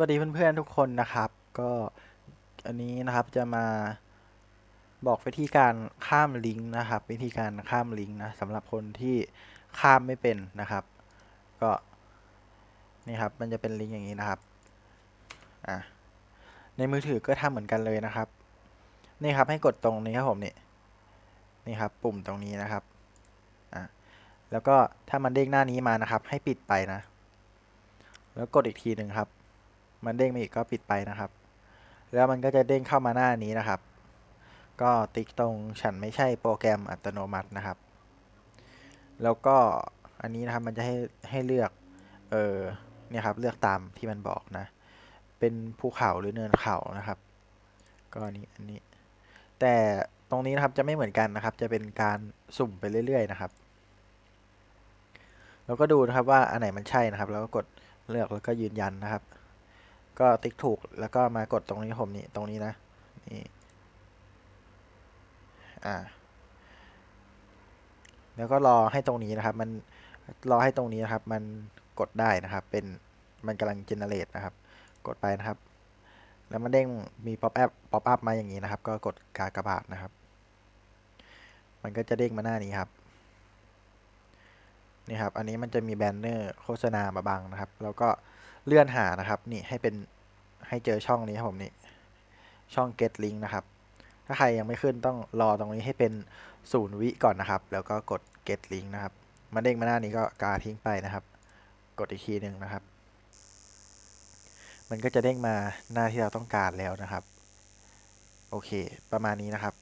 วัสดีเพื่อนๆทุกคนนะครับ ก็อันนี้นะครับจะมาบอกวิธีการข้ามลิงก์นะครับ วิธีการข้ามลิงก์นะสำหรับคนที่ข้ามไม่เป็นนะครับ ก็นี่ครับมันจะเป็นลิงก์อย่างนี้นะครับอะในมือถือก็ทำเหมือนกันเลยนะครับ นี่ครับให้กดตรงนี้ครับผมนี่นี่ครับปุ่มตรงนี้นะครับอะแล้วก็ถ้ามันเด้งหน้านี้มานะครับ ให้ปิดไปนะ แล้วกดอีกทีหนึ่งครับ มันเด้งมาอีกก็ปิดไปนะครับ แล้วมันก็จะเด้งเข้ามาหน้านี้นะครับ ก็ติ๊กตรงฉันไม่ใช่โปรแกรมอัตโนมัตินะครับ แล้วก็อันนี้นะครับมันจะให้ให้เลือกเออเนี่ยครับเลือกตามที่มันบอกนะ เป็นภูเขาหรือเนินเขานะครับ ก็อันนี้อันนี้ แต่ตรงนี้นะครับจะไม่เหมือนกันนะครับ จะเป็นการสุ่มไปเรื่อยๆนะครับแล้วก็ดูนะครับว่าอันไหนมันใช่นะครับ แล้วก็กดเลือกแล้วก็ยืนยันนะครับ ก็ติ๊กถูกแล้วก็มากดตรงนี้ผมนี่ตรงนี้นะนี่อ่าแล้วก็รอให้ตรงนี้นะครับ มันรอให้ตรงนี้นะครับ มันกดได้นะครับ เป็นมันกำลังเจเนเรตนะครับ กดไปนะครับ แล้วมันเด้งมีป๊อปแอปป๊อปอัพมาอย่างนี้นะครับ ก็กดกากระบาทนะครับ มันก็จะเด้งมาหน้านี้ครับนี่ครับ อันนี้มันจะมีแบนเนอร์โฆษณามาบังนะครับ แล้วก็เลื่อนหานะครับ นี่ให้เป็น ให้เจอช่องนี้ครับผมนี่ช่อง get link นะครับ ถ้าใครยังไม่ขึ้นต้องรอตรงนี้ให้เป็นศูนย์วิก่อนนะครับ แล้วก็กด get link นะครับ มันเด้งมาหน้านี้ก็กาทิ้งไปนะครับ กดอีกทีหนึ่งนะครับ มันก็จะเด้งมาหน้าที่เราต้องการแล้วนะครับ โอเค ประมาณนี้นะครับ